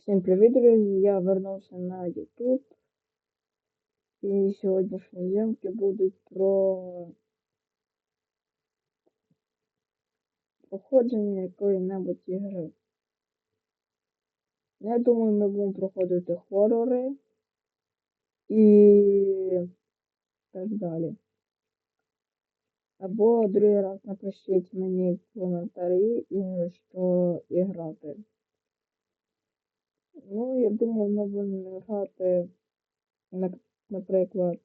Всім привіт, друзі! Я вернувся на YouTube. І сьогоднішні зйомки будуть про проходження якої-небудь ігри. Я думаю, ми будемо проходити хорори і так далі. Або другий раз напишіть мені в коментарі, і що і грати. Ну, я думаю, ми будемо грати, наприклад.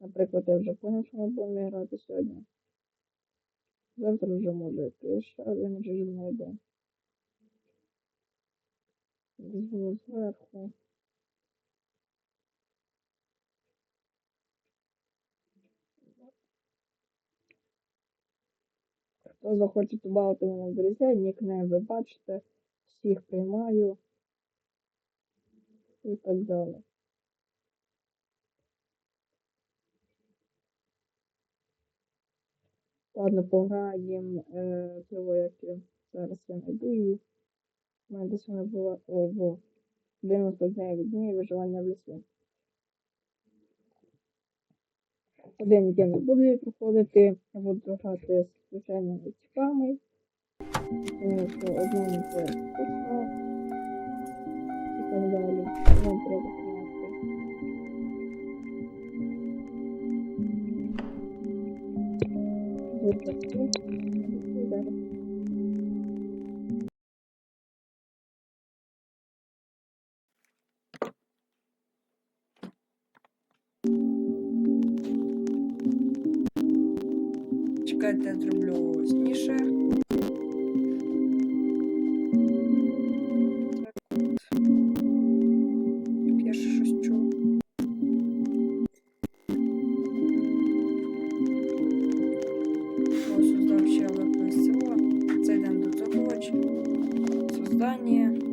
Наприклад, я вже поняв, що ми будемо грати сьогодні. Завтра вже може йти, ще один режим знайде. Десь зверху. Хто захоче додати мене в друзі, нікнейм ви бачите, всіх приймаю і так далі. Ладно, пограємо е, я- зараз я знайду її. У мене десь вона була. О, во. 99 днів виживання в лісі. Один я не буду проходити, я буду грати з звичайними ціпами. Тому що одному це скучно. І так далі. Нам треба так. Зараз. Чекайте, я зроблю сніше. Создав ще одне Це йдемо до того. Создання.